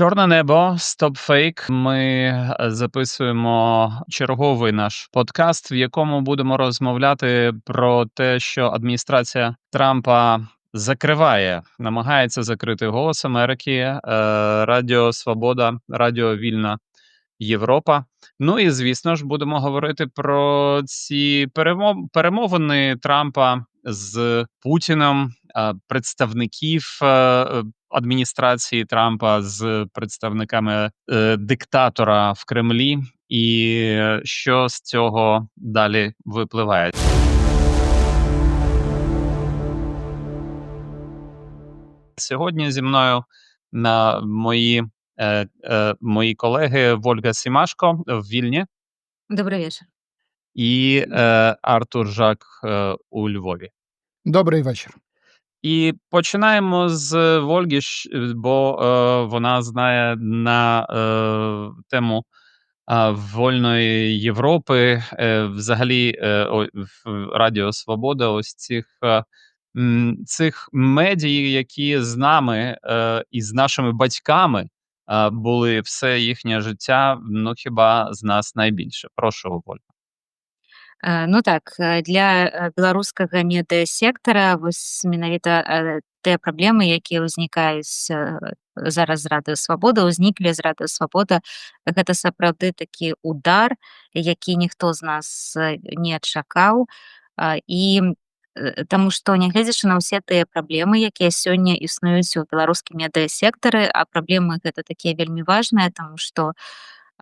Чорне небо, стопфейк. Ми е, записуємо черговий наш подкаст, в якому будемо розмовляти про те, що адміністрація Трампа закриває, намагається закрити голос Америки, е, Радіо Свобода, Радіо Вільна Європа. Ну і звісно ж, будемо говорити про ці перемо- перемовини Трампа з Путіном, е, представників е, адміністрації Трампа з представниками е, диктатора в Кремлі, і е, що з цього далі випливає. Сьогодні зі мною на мої, е, е, мої колеги Вольга Сімашко в Вільні Добрый вечер. і е, Артур Жак е, у Львові. Добрий вечір. І починаємо з Вольги, бо е, вона знає на е, тему а, вольної Європи, е, взагалі е, о, Радіо Свобода, ось цих, е, цих медій, які з нами е, і з нашими батьками е, були все їхнє життя. Ну хіба з нас найбільше? Прошу, Воль. Э, Ну так, э, для э, беларускага медыасектара вось менавіта тыя праблемы, якія ўзнікаюць зараз радыё свабода, ўзніклі з радыё свабода. Гэта сапраўды такі удар, які ніхто з нас не чакаў. І таму што нягледзячы на ўсе тыя праблемы, якія сёння існуюць у беларускім медыасектары, а праблемы гэта такія вельмі важныя, таму што а,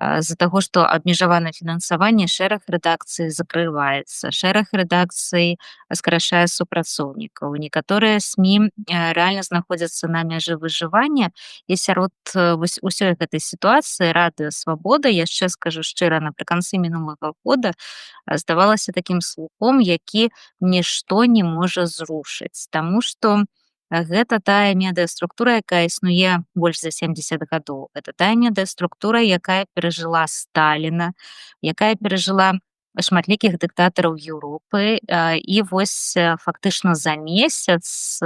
з-за таго што абмежавана фінансаванне шэраг рэдакцый закрываецца шэраг рэдакцый скарачае супрацоўнікаў некаторыя сМ рэальна знаходзяцца на мяжы выжывання і сярод э, вось усёй гэтай сітуацыі радыё свабода яшчэ скажу шчыра напрыканцы мінулага года а, здавалася такім слупом які нішто не можа зрушыць Таму што гэта тая медыаструктура якая існуе больш за 70 гадоў это тая медыаструктура якая перажыла сталіна якая перажыла шматлікіх дыктатараў Еўропы і вось фактычна за месяц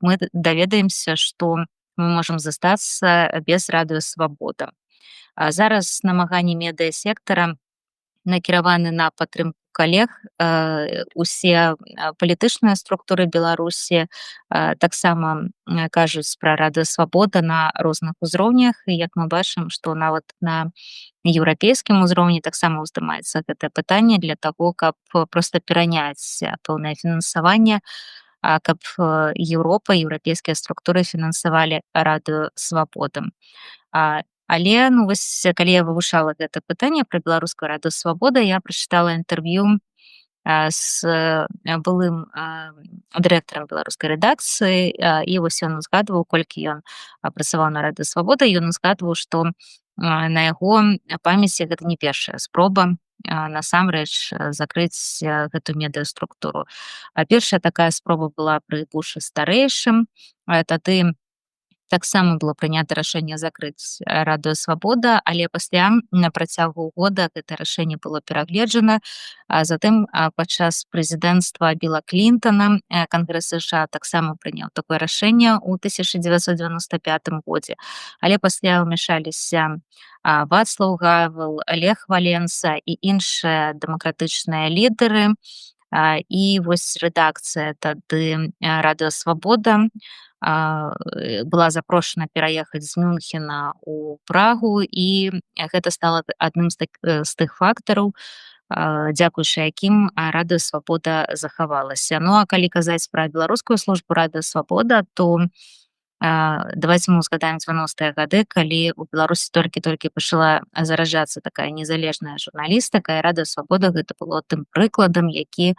мы даведаемся што мы можам застацца без радыё свабода А зараз намаганні медыасектара накіраваны на падтрымку калег э, усе а, палітычныя структуры беларусі а, таксама кажуць пра рады свабода на розных узроўнях і як мы бачым што нават на еўрапейскім узроўні таксама ўздымаецца гэта пытанне для таго каб э, проста пераняць пэўнае фінансаванне каб э, Еўропа еўрапейскія структуры фінансавалі рады свабодам але ну вось калі я вывучала гэта пытанне пра беларускую раду свабода я прачытала інтэрв'ю з э, былым а, дырэктарам беларускай рэдакцыі і вось ён узгадваў колькі ён працаваў на рады свабода ён узгадваў што на яго памяці гэта не першая спроба насамрэч закрыць гэту медыаструктуру а першая такая спроба была пры бушы старэйшым тады таксама было прынята рашэнне закрыць э, радыё свабода але пасля на працягу года гэта рашэнне было перагледжана а затым а, падчас прэзідэнцтва біла клинтона э, кангрэс сша таксама прыняў такое рашэнне ў 1995 годзе але пасля ўмяшаліся вацлаў гавел олег валенса і іншыя дэмакратычныя лідары а, і вось рэдакцыя тады э, э, была запрошана пераехаць з мюнхена у прагу і гэта стала адным з, так, э, з тых фактараў дзякуючы якім а, радыё свабода захавалася ну а калі казаць пра беларускую службу радыё свабода то а, давайте мы узгадаем 90-е гады калі у беларусі толькі-толькі пачала заражацца такая незалежная журналістыка і радыё свабода гэта было тым прыкладам які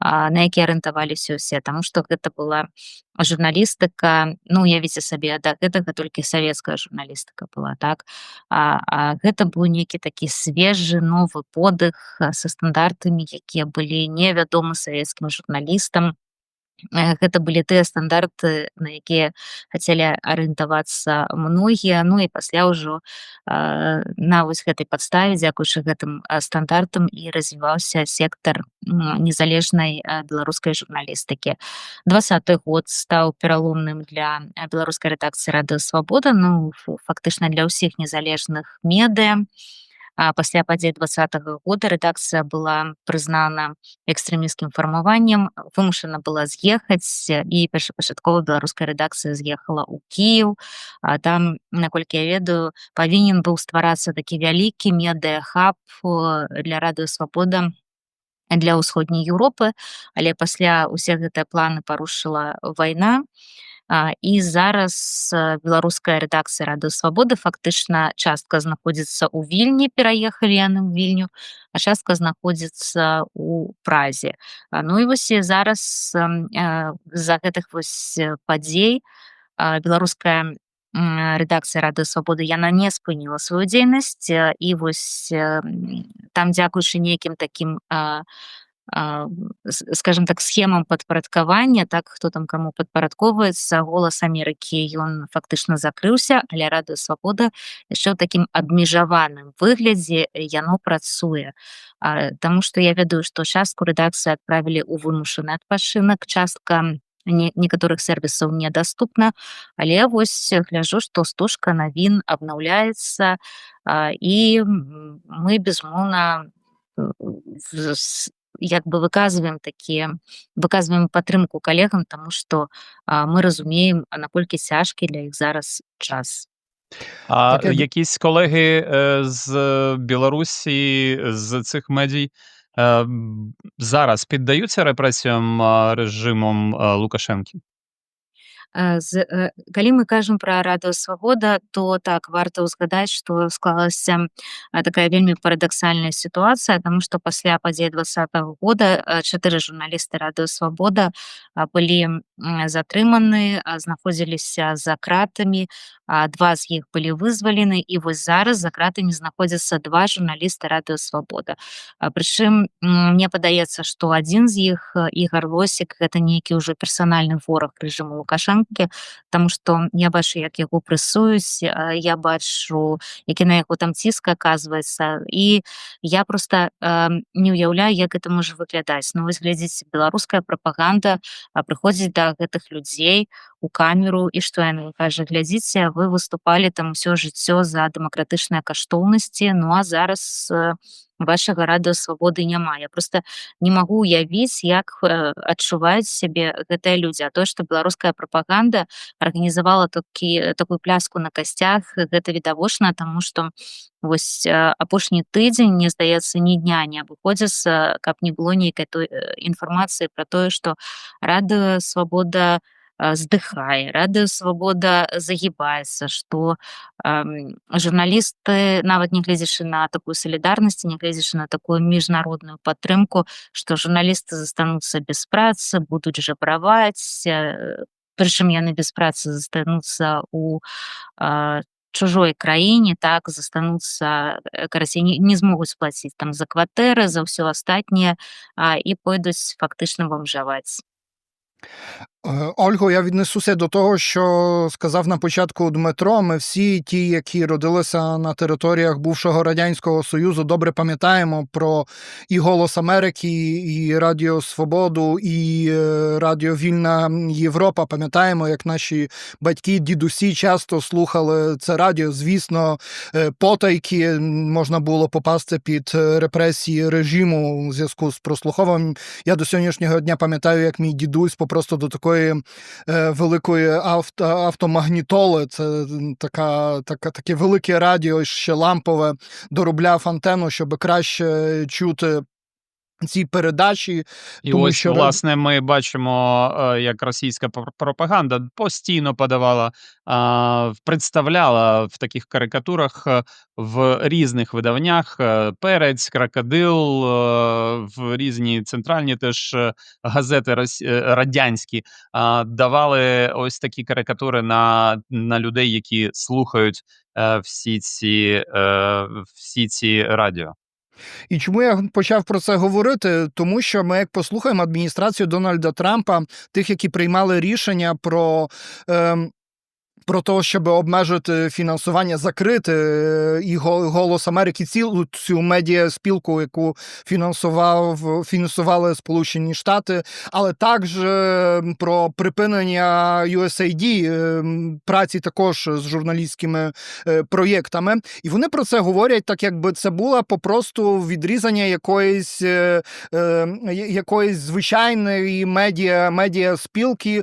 на які арыентаваліся ўсе таму што гэта была журналістыка ну уявіце сабе да гэтага толькі савецкая журналістыка была так? А, а гэта быў нейкі такі свежы новы подых са стандартамі якія былі невядомы савецкім журналістам Э, гэта былі тыя стандарты, на якія хацелі арыентавацца многія. Ну і пасля ўжо а, на вось гэтай падставе, дзякуючы гэтым а, стандартам і развіваўся сектар м, незалежнай а, беларускай журналістыкі. Двадцаты год стаў пераломным для а, беларускай рэдакцыі радыёвабода, ну ф- фактычна для ўсіх незалежных медыа. А пасля падзей двадцатого года рэдакцыя была прызнана экстрэміскім фармаваннем, вымушана была з'ехаць і першапачаткова беларуская рэдакцыя з'ехала ў Кіеў. А там, наколькі я ведаю, павінен быў стварацца такі вялікі медыахаб э, для радыёвабода для ўсходняй Еўропы, але пасля ўсе гэтыя планы парушыла вайна. І зараз э, беларуская рэдакцыя рады свабоды фактычна частка знаходзіцца ў вільні пераехалі яны ў вільню а частка знаходзіцца у празе. Ну і вось і зараз э, з-за гэтых вось падзей беларуская рэдакцыя рады свабоды яна не спыніла сваю дзейнасць і вось э, м, там дзякуючы нейкім такім скажем так схемам падпарадкавання так хто там каму падпарадковваецца голас Амерыкі ён фактычна закрыўся але рада свабода яшчэ ў такім абмежаваным выглядзе яно працуе а, Таму што я ведаю што частку рэдакцыі адправілі ў вымушаны адпачынак частка не, некаторых сервісаў недаступна але вось гляжу што стужка навін абнаўляецца а, і м, мы безумоўна э, з- як бы выказваем такія выказваем падтрымку калегам таму што а, мы разумеем а наколькі цяжкі для іх зараз час А Таке д- якісь колеги е, з Білорусі, з цих медій е, м, зараз піддаються репресіям а, режимом а, Лукашенки? Э, з э, калі мы кажам пра радыёвабода то так варта ўзгадаць што склалася а, такая вельмі парадаксальная сітуацыя таму што пасля падзей двадцатого года а, чатыры журналісты радыёвабода а, былі м, затрыманы а, знаходзіліся за кратамі а, два з іх былі вызвалены і вось зараз за кратамі знаходзяцца два журналісты радыёвабода прычым м, мне падаецца што адзін з іх э, ігар лосік гэта нейкі ўжо персанальны вораг рэжыму лукашанкі Таму што я бачу як яго прэсуюць а, я бачу які на яго там ціск аказваецца. І я просто э, не ўяўляю як гэта можа выглядаць. Ну вось глядзіце беларуская прапаганда а, прыходзіць да гэтых людзей у камеру і што яна кажа глядзіце вы выступалі там усё жыццё за дэмакратычныя каштоўнасці ну а зараз э, вашага радыёвабоды няма я просто не магу уявіць як э, адчуваюць сябе гэтыя людзі а то што беларуская прапаганда арганізавала такі такую пляску на касцях гэта відавочна таму што вось э, апошні тыдзень мне здаецца ні дня не абыходзіцца каб не было нейкай той э, інфармацыі пра тое што рада свабода здыхае рада свабода загібаецца што ам, журналісты нават не гледзячы на такую салідарнасць нягледзячы на такую міжнародную падтрымку што журналісты застануцца без працы будуць жабраваць э, прычым яны без працы застануцца у а, чужой краіне так застануцца э, карацей не, не змогуць плаціць там за кватэры за ўсё астатняе а, і пойдуць фактычна бомжаваць Е, Ольго, я віднесуся до того, що сказав на початку Дмитро. Ми всі ті, які родилися на територіях бувшого радянського союзу, добре пам'ятаємо про і Голос Америки, і Радіо Свободу, і е, Радіо Вільна Європа. Пам'ятаємо, як наші батьки, дідусі часто слухали це радіо. Звісно, е, потайки можна було попасти під е, репресії режиму у зв'язку з прослуховуванням. Я до сьогоднішнього дня пам'ятаю, як мій дідусь попросту до такої е, великої авто, автомагнітоли. Це така, така, таке велике радіо, ще лампове, доробляв антенну, щоб краще чути. Ці передачі, І Тому ось, що власне, ми бачимо, е, як російська пр- пропаганда постійно подавала, представляла в таких карикатурах е, в різних видавнях е, перець, крокодил, в різні центральні теж газети радянські давали ось такі карикатури на, на людей, які слухають всі ці, всі ці радіо. І чому я почав про це говорити? Тому що ми, як послухаємо адміністрацію Дональда Трампа, тих, які приймали рішення про. Ем, про те, щоб обмежити фінансування, закрити е, і «Гол- голос Америки, цілу цю медіаспілку, яку фінансував фінансували Сполучені Штати, але також е, про припинення USAID, е, праці також з журналістськими проєктами. І вони про це говорять, так якби це було попросту відрізання якоїсь, якоїсь звичайної медіа, медіа спілки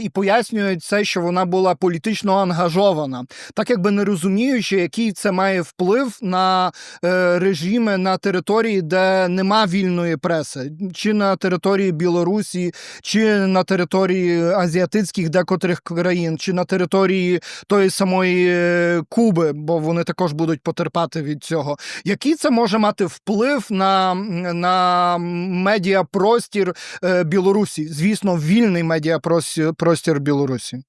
і пояснюють це, що вона була політично ангажована, так якби не розуміючи, який це має вплив на е, режими на території, де нема вільної преси, чи на території Білорусі, чи на території азіатицьких декотрих країн, чи на території тої самої е, Куби, бо вони також будуть потерпати від цього. Який це може мати вплив на, на медіапростір е, Білорусі? Звісно, вільний медіапростір простір Білорусі.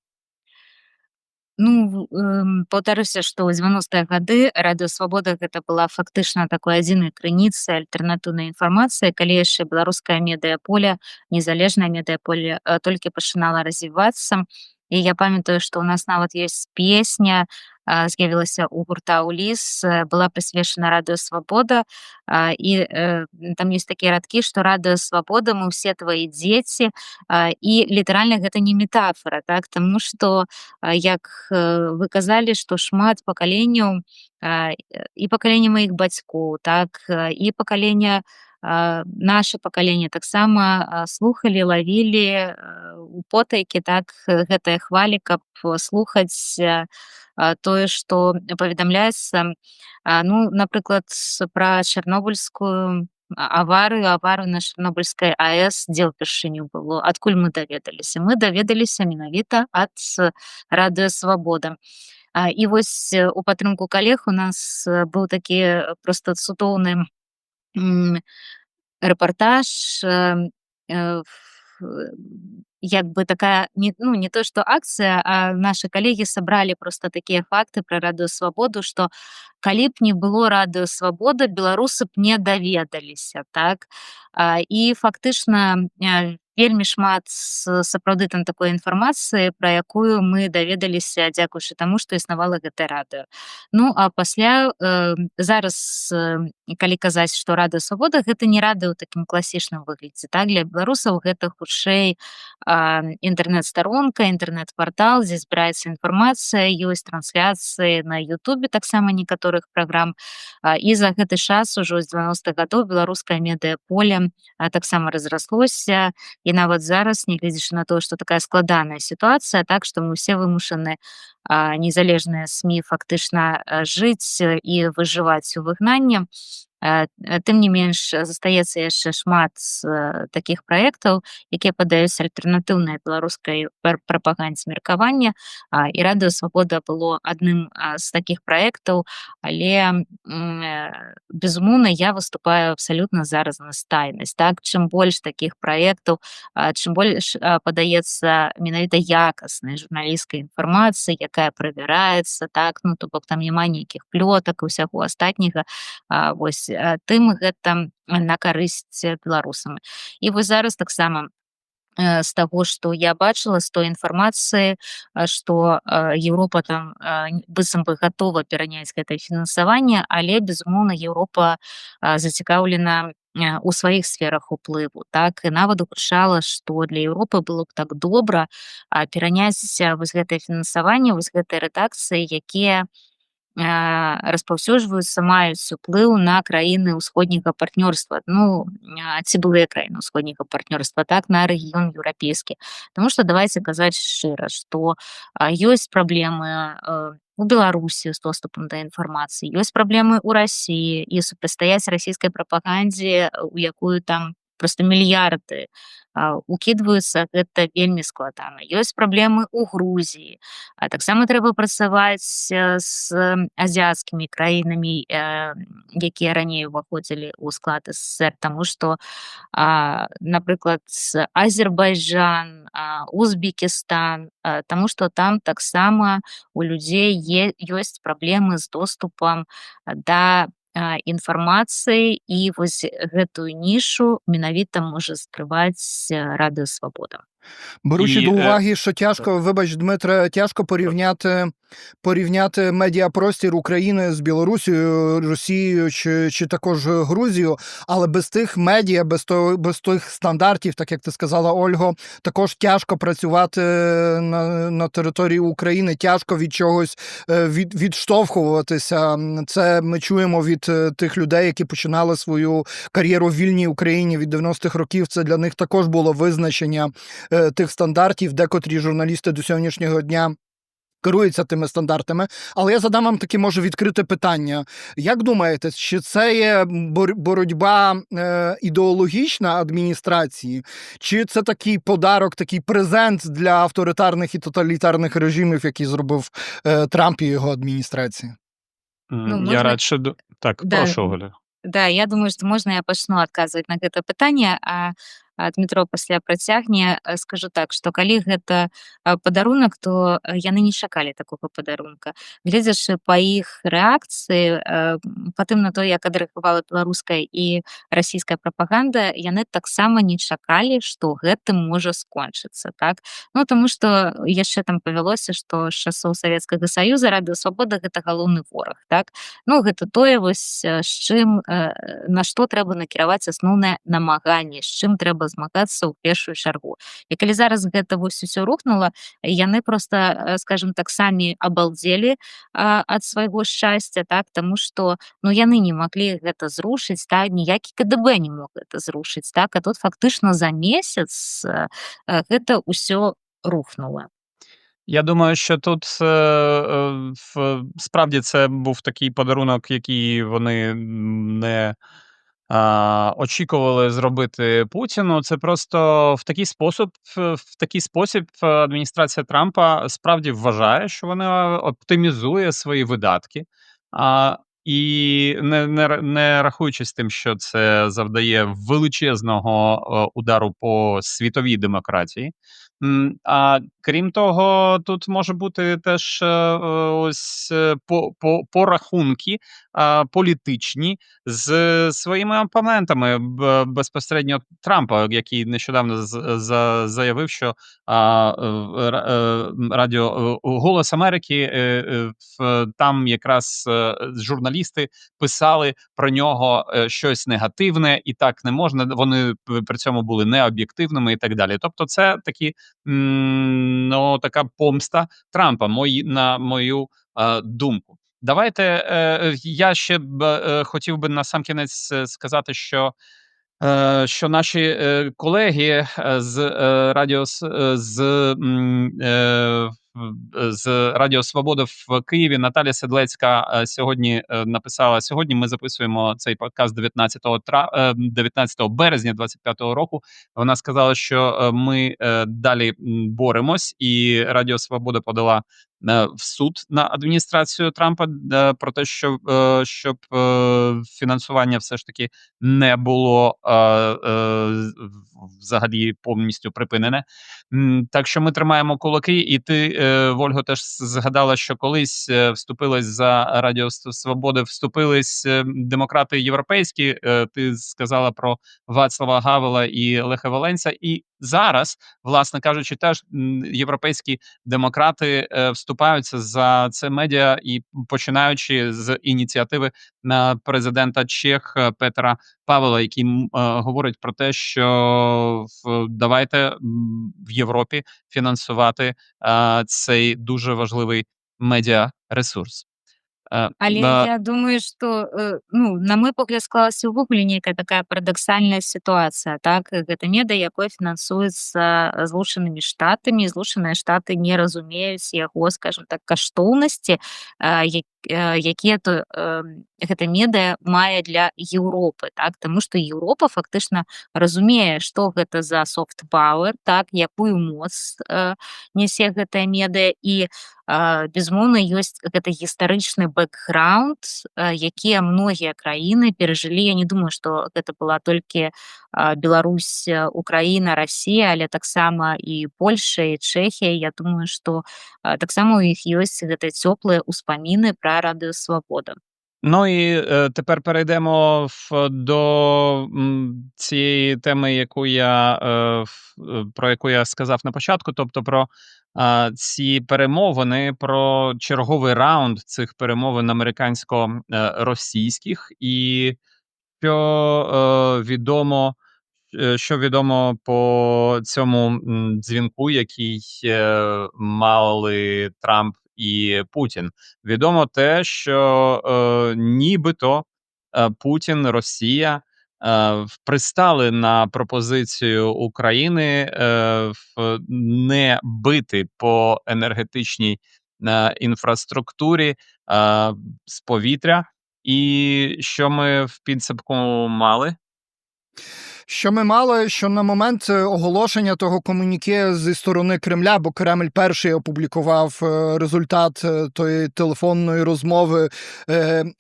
Ну, в- эм, паўтаруся, што ў 90-е гады радыё свабода гэта была фактычна такой адзінай крыніцай альтэрнатыўнай інфармацыі, калі яшчэ беларускае медыаполе, незалежнае медыаполе э, толькі пачынала развівацца. І я памятаю, што ў нас нават ёсць песня, а, з'явілася ў гурта «Уліс», э, была прысвечана радыё свабода. І э, там ёсць такія радкі, што радыё свабода, мы ўсе твои дзеці. І літаральна гэта не метафора, так? Таму што а, як э, вы казалі, што шмат пакаленняў і пакаленне маіх бацькоў, так, і пакалення а, наша пакаленне таксама а, слухалі, лавілі э, у потайкі так э, гэтыя хвалі, каб слухаць э, тое, што паведамляецца. Ну, напрыклад, пра чарнобыльскую аварыю, аварыю на чарнобыльскай АЭС, дзе ўпершыню было, адкуль мы даведаліся? Мы даведаліся менавіта ад радыё свабода. І вось э, у падтрымку калег у нас э, быў такі э, проста цудоўны м, рэпартаж э, э, ф- э, як бы такая не, ну, не то што акцыя а нашы калегі сабралі просто такія факты пра радыё свабоду што калі б не было радыё свабода беларусы б не даведаліся так. А, і фактычна э, вельмі шмат с- сапраўды там такой інфармацыі пра якую мы даведаліся дзякуючы таму што існавала гэта радыё ну а пасля э, зараз э, калі казаць што радыё свабода гэта не радыё ў такім класічным выглядзе так? Для беларусаў гэта хутчэй інтэрнэт-старонка інтэрнэт-партал дзе збіраецца інфармацыя ёсць трансляцыі на Ютубе таксама некаторых праграм. А, і за гэты час ужо з 90-х гадоў беларускае медыаполе таксама разраслося. І нават зараз нягледзячы на тое што такая складаная сітуацыя так што мы ўсе вымушаны а, незалежныя сМ фактычна а, жыць э, і выжываць у выгнанні Э, э, Тым не менш э, застаецца яшчэ шмат э, такіх праектаў якія падаюць альтэрнатыўнай беларускай прапагандзе меркавання і радыё свабода было адным з такіх праектаў але э, безумоўна я выступаю абсалютна за разнастайнасць так? Чым больш такіх праектаў чым больш падаецца менавіта якаснай журналісцкай інфармацыі якая правяраецца так? Ну то бок там няма нейкіх плётак і ўсяго астатняга вось тым гэта на карысць э, беларусам. І вось зараз таксама э, з таго што я бачыла з той інфармацыі што Еўропа там быццам бы гатова пераняць гэтае фінансаванне але безумоўна Еўропа зацікаўлена у сваіх сферах уплыву. Так і нават уключала што для Еўропы было б так добра пераняць вось гэтае фінансаванне вось гэтай рэдакцыі якія а, распаўсюджваюцца маюць уплыў на краіны ўсходняга партнёрства ну а, ці былыя краіны ўсходняга партнёрства так на рэгіён еўрапейскі Таму што давайте казаць шчыра што а, ёсць праблемы а, у беларусі з доступам да інфармацыі ёсць праблемы ў рассіі і супрацьстаяць расійскай прапагандзе у якую там просто мільярды а, укідваюцца гэта вельмі складана ёсць праблемы ў Грузіі а таксама трэба працаваць з азіяцкімі краінамі якія раней уваходзілі ў склад СССР. Таму што а, напрыклад Азербайджан Узбекістан а, таму што там таксама у людзей е, ёсць праблемы з доступам да інфармацыі і вось гэтую нішу менавіта можа скрываць а, радыё свабода. Беручи І, до е, уваги, що тяжко, вибач, Дмитре, тяжко порівняти, порівняти медіапростір України з Білорусією, Росією чи, чи також Грузією, але без тих медіа, без, то, без тих стандартів, так як ти сказала, Ольго, також тяжко працювати на, на території України, тяжко від чогось е, від, відштовхуватися. Це ми чуємо від е, тих людей, які починали свою кар'єру в вільній Україні від 90-х років. Це для них також було визначення е, тих стандартів, декотрі журналісти до сьогоднішнього дня. Керуються тими стандартами, але я задам вам таке може відкрите питання. Як думаєте, чи це є боротьба е, ідеологічна адміністрації, чи це такий подарок, такий презент для авторитарних і тоталітарних режимів, який зробив е, Трамп і його адміністрація? Ну, Я радше так, Да. прошу, Оля. Да, я думаю, што можна я пачну адказваць на гэта пытанне, а а Дмітро пасля працягне. Э, Скажу так, што калі гэта а, падарунак, то э, яны не чакалі такога падарунка. Гледзячы па іх рэакцыі, э, па тым на тое, як адрэагавала беларуская і расійская прапаганда, яны таксама не чакалі, што гэтым можа скончыцца. Так? Ну таму што яшчэ там павялося, што з часоў Савецкага Саюза радыё свабода гэта галоўны вораг. Так? Ну гэта тое вось э, з чым э, на што трэба накіраваць асноўнае намаганне, з чым трэба змагацца ў першую чаргу. І калі зараз гэта вось усё рухнула, яны проста э, скажем так самі абалдзелі а, ад свайго шчасця, так таму што ну яны не маглі гэта зрушыць, так ніякі КДБ не мог гэта зрушыць. Так? А тут фактычна за месяц э, э, гэта ўсё рухнула. Я думаю, що тут е, е, в- справді це був такий подарунок, який вони м, не а, очікували зробити Путіну. Це просто в такий спосіб, в такий спосіб е, адміністрація Трампа справді вважає, що вона оптимізує свої видатки. А, і не, не, не рахуючись тим, що це завдає величезного е, удару по світовій демократії. А крім того, тут може бути теж е, ось е, по, по, порахунки політичні з своїми опонентами безпосередньо Трампа, який нещодавно заявив, що е, ра- е, радіо Голос Америки там якраз журналісти писали про нього щось негативне, і так не можна. Вони при цьому були необ'єктивними і так далі. Тобто, це такі ну, така помста Трампа, мої, на мою думку. Давайте е, я ще б е, хотів би на сам кінець е, сказати, що. Е, що наші е, колеги з радіо з, з Радіо Свобода в Києві Наталя Седлецька е, сьогодні е, написала: сьогодні ми записуємо цей подкаст 19, тра, е, 19 березня 25 року. Вона сказала, що е, ми е, далі боремось, і Радіо Свобода подала е, в суд на адміністрацію Трампа е, про те, що е, щоб е, фінансування все ж таки не було е, е, взагалі повністю припинене. Так що ми тримаємо кулаки, і ти, е, Вольго, теж згадала, що колись е, вступились за Радіо Свободи, вступились е, демократи європейські. Е, Ти сказала про Вацлава Гавела і Леха Валенця. І зараз, власне кажучи, теж європейські демократи е, вступаються за це медіа і починаючи з ініціативи на президента Чех е, Петра Павела, який е, говорить про те, що давайте в Європі фінансувати е, цей дуже важливий медіа ресурс. Е, Але да, я думаю, што э, ну на мой погляд склалася ўвогуле нейкая такая парадаксальная сітуацыя так гэта меда якое фінансуецца злучанымі штатамі злучаныя штаты не разумеюць яго скажем так каштоўнасці а, э, якія то э, гэта медыа мае для Еўропы так Таму што Еўропа фактычна разумее што гэта за софт пауэр так якую моц э, нясе гэтая медыа і а, безумоўна ёсць гэта гістарычны бэкграунд якія многія краіны перажылі Я не думаю што гэта была толькі Беларусь Украіна Расія але таксама і Польша і Чэхія Я думаю што а, таксама у іх ёсць гэтыя цёплыя ўспаміны пра радыё свабода Ну і, е, тепер перейдемо в до, м, цієї теми, яку я, е, ф е, про яку я сказав на початку, тобто про, а, ці перемовини, про черговий раунд цих перемовин американсько, е. І що, е, відомо е, що відомо по цьому, дзвінку, який, е, мали Трамп і Путін. Відомо те, що, е, нібито, е, Путін, Росія, е, пристали на пропозицію України, е, не бити по енергетичній, е, інфраструктурі, е, з повітря. І що ми в підсумку мали? Що ми мали, що на момент е, оголошення того комуніке зі сторони Кремля, бо Кремль перший опублікував е, результат е, тої телефонної розмови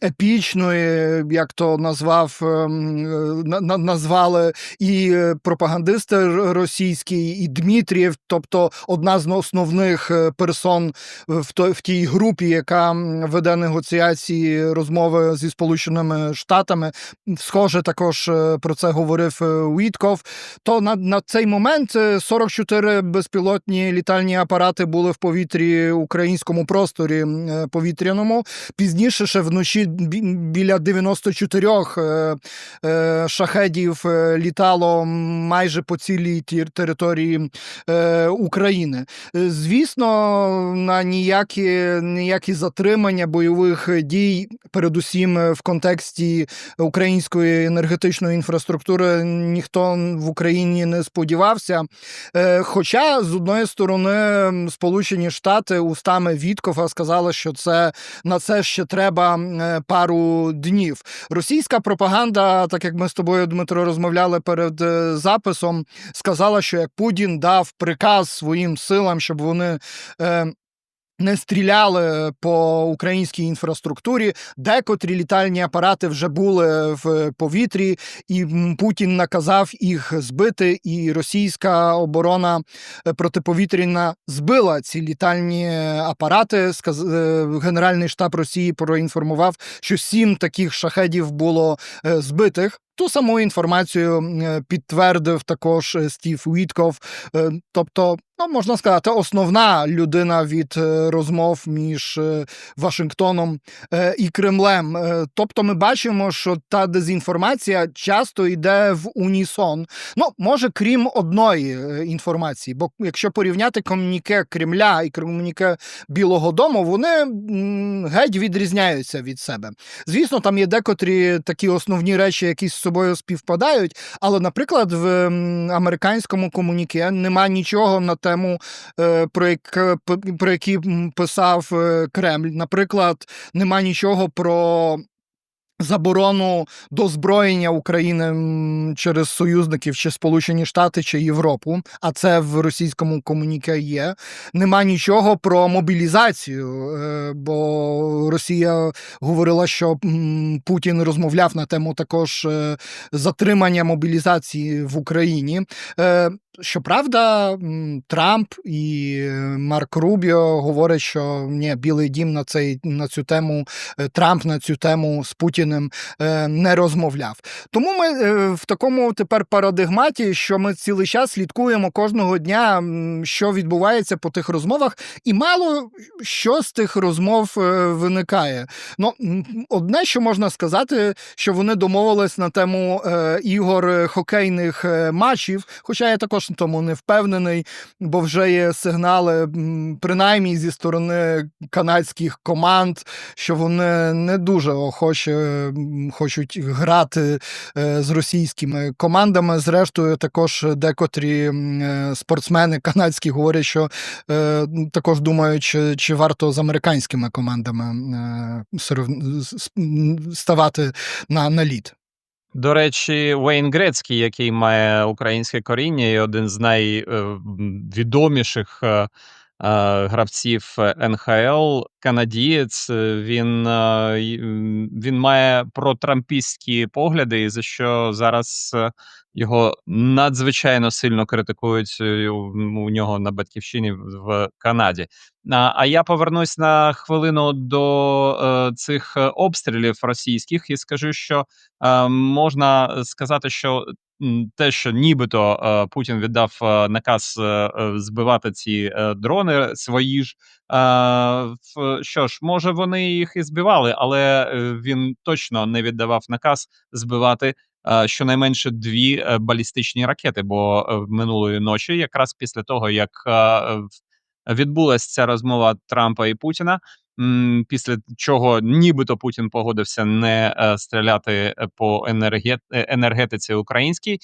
епічної, як то назвав, ем, на- на- назвали і пропагандисти російські, і Дмитрієв, тобто одна з основних персон в, той, в тій групі, яка веде негоціації розмови зі Сполученими Штатами. Схоже, також про це говорив е, Уітков. То на, на цей момент е, 44 безпілотні літальні апарати були в повітрі українському просторі е, повітряному. Пізніше ще вночі біля 94 е, е, шахедів е, літало майже по цілій території е, України. Е, Звісно, на ніякі, ніякі затримання бойових дій, передусім е, в контексті української енергетичної інфраструктури, ніхто в Україні не сподівався. Е, Хоча, з одної сторони, Сполучені Штати устами Віткофа сказали, що це на це ще треба е, пару днів. Російська пропаганда, так як ми з тобою, Дмитро, розмовляли перед е, записом, сказала, що як Путін дав приказ своїм силам, щоб вони. Не стріляли по українській інфраструктурі, декотрі літальні апарати вже були в повітрі, і Путін наказав їх збити. І російська оборона е, протиповітряна збила ці літальні апарати. Сказ- е, Генеральний штаб Росії проінформував, що сім таких шахедів було е, збитих. Ту саму інформацію підтвердив також Стів Уітков. Е, Тобто, ну можна сказати, основна людина від е, розмов між е, Вашингтоном е, і Кремлем. Тобто, ми бачимо, що та дезінформація часто йде в унісон. Ну, може, крім одної інформації, бо якщо порівняти комуніке Кремля і комуніке Білого Дому, вони геть відрізняються від себе. Звісно, там є декотрі такі основні речі, які з собою співпадають, але, наприклад, в американському комуніке нема нічого на тему, е, про, як, про які писав е, Кремль. Наприклад, нема нічого про. Заборону дозброєння України через союзників чи Сполучені Штати чи Європу, а це в російському комуніке є. Нема нічого про мобілізацію, е, бо Росія говорила, що Путін розмовляв на тему також е, затримання мобілізації в Україні. Щоправда, Трамп і е, Марк Рубіо говорять, що ні, Білий Дім на цей на цю тему, е, Трамп на цю тему з Путіним е, не розмовляв. Тому ми в такому тепер парадигматі, що ми цілий час слідкуємо кожного дня, що відбувається по тих розмовах, і мало що з тих розмов виникає. Ну, одне, що можна сказати, що вони домовились на тему ігор хокейних матчів, хоча я також тому не впевнений, бо вже є сигнали, принаймні зі сторони канадських команд, що вони не дуже охоче хочуть грати е, з російськими командами. Зрештою, також декотрі е, спортсмени канадські говорять, що е, також думають, чи, чи варто з американськими командами ставати на, на лід. До речі, Уейн Грецький, який має українське коріння і один з найвідоміших гравців НХЛ, канадієць. Він, е, й м, він має протрампістські погляди, і за що зараз, е, його надзвичайно сильно критикують, е, у нього на батьківщині в Канаді. А, я повернусь на хвилину до, е, цих е, обстрілів російських і скажу, що, е, можна сказати, що, те, що нібито, е, Путін віддав, е, наказ, е, збивати ці, дрони свої ж. Що ж, може, вони їх і збивали, але, він точно не віддавав наказ збивати, щонайменше 2 е, балістичні ракети. Бо, минулої ночі, якраз після того, як, в відбулась ця розмова Трампа і Путіна, після чого нібито Путін погодився не, е, стріляти, е, по е, енергетиці українській,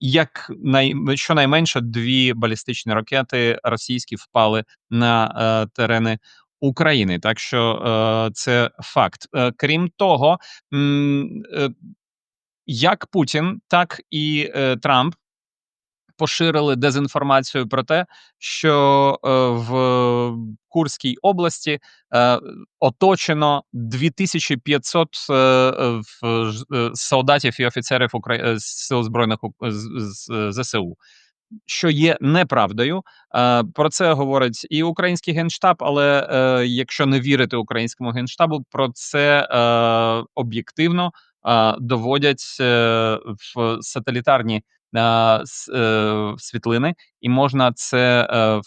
як най щонайменше 2 балістичні ракети російські впали на, е, терени України. Так що, е, це факт. Е, крім того, м, е, як Путін, так і, е, Трамп поширили дезінформацію про те, що, е, в Курській області, е, оточено 2500 е, солдатів і офіцерів Сил збройних ЗСУ, що є неправдою. Про це говорить і український Генштаб, але, якщо не вірити українському Генштабу, про це, об'єктивно, доводять, в сателітарні, світлини, і можна це, е,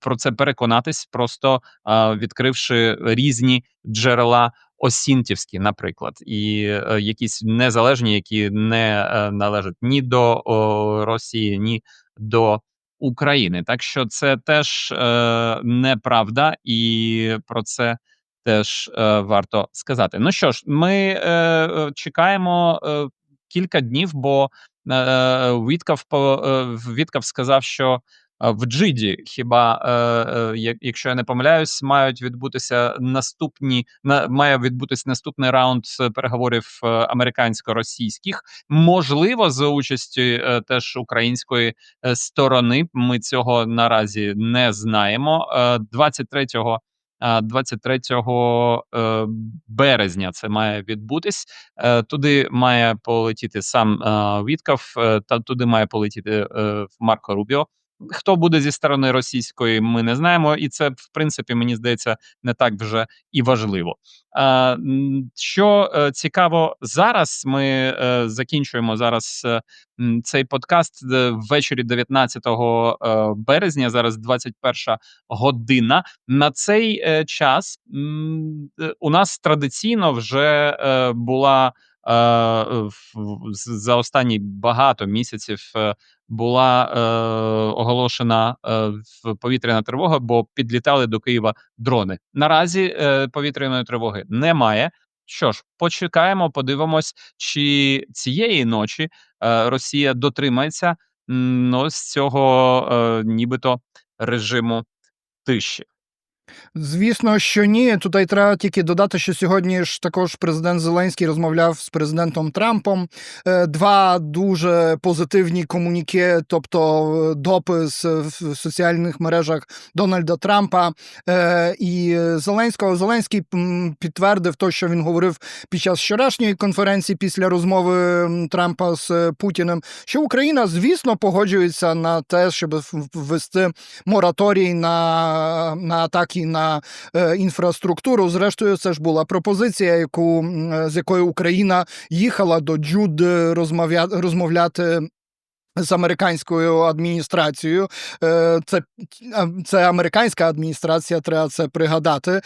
про це переконатись, просто, е, відкривши різні джерела осінтівські, наприклад, і, е, якісь незалежні, які не, е, належать ні до, о, Росії, ні до України. Так що це теж, е, неправда, і про це теж, е, варто сказати. Ну що ж, ми, е, е, чекаємо, е, кілька днів, бо, е, Вітков по е, Вітков сказав, що, е, в Джиді хіба, е, е, як якщо я не помиляюсь, мають відбутися наступні має відбутись наступний раунд переговорів, е, американсько-російських. Можливо, за участю, е, теж української, е, сторони. Ми цього наразі не знаємо. Е, 23 а, 23 е, березня це має відбутись. Е, туди має полетіти сам, Віткав. Е, та туди має полетіти, Марко Рубіо. Хто буде зі сторони російської, ми не знаємо, і це, в принципі, мені здається, не так вже і важливо. Що, е, цікаво зараз, ми, е, закінчуємо зараз, е, цей подкаст, ввечері 19, е, березня, зараз 21 година. На цей, час, у нас традиційно вже, була, за останні багато місяців, була, е, оголошена, е, в повітряна тривога, бо підлітали до Києва дрони. Наразі, е, повітряної тривоги немає. Що ж, почекаємо, подивимось, чи цієї ночі, е, Росія дотримається, ось цього, е, нібито режиму тиші. Звісно, що ні. Тут й треба тільки додати, що сьогодні ж також президент Зеленський розмовляв з президентом Трампом. Е, Два дуже позитивні комуніке, тобто е, допис в соціальних мережах Дональда Трампа е, і Зеленського. Зеленський підтвердив те, що він говорив під час вчорашньої конференції після розмови Трампа з Путіним, що Україна, звісно, погоджується на те, щоб ввести мораторій на, на атаки на е, інфраструктуру. Зрештою, це ж була пропозиція, яку е, з якою Україна їхала до Джуд е, розмовля, розмовляти. З американською адміністрацією, Е, це, це американська адміністрація, треба це пригадати. Е,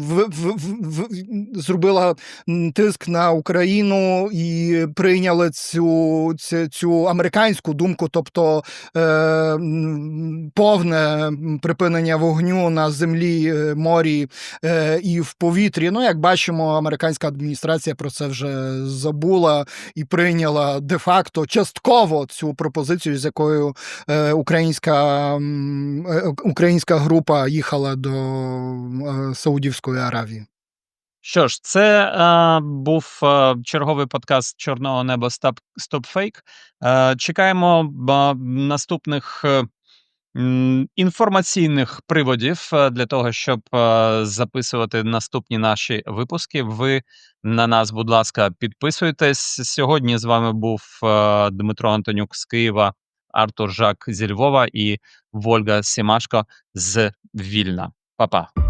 в, в, в, зробила тиск на Україну і прийняли цю, цю, цю американську думку, тобто е, повне припинення вогню на землі, морі і в повітрі. Ну, як бачимо, американська адміністрація про це вже забула і прийняла де-факто частково цю пропозицію, з якою е, українська, е, українська група їхала до е, Саудівської Аравії. Що ж, це, е, був, е, черговий подкаст "Чорного неба Стап Стоп Фейк". Е, чекаємо е, наступних, е інформаційних приводів е, для того, щоб е, записувати наступні наші випуски. Ви на нас, будь ласка, підписуйтесь. Сьогодні з вами був е, Дмитро Антонюк з Києва, Артур Жак зі Львова і Вольга Сімашко з Вільна. Па-па.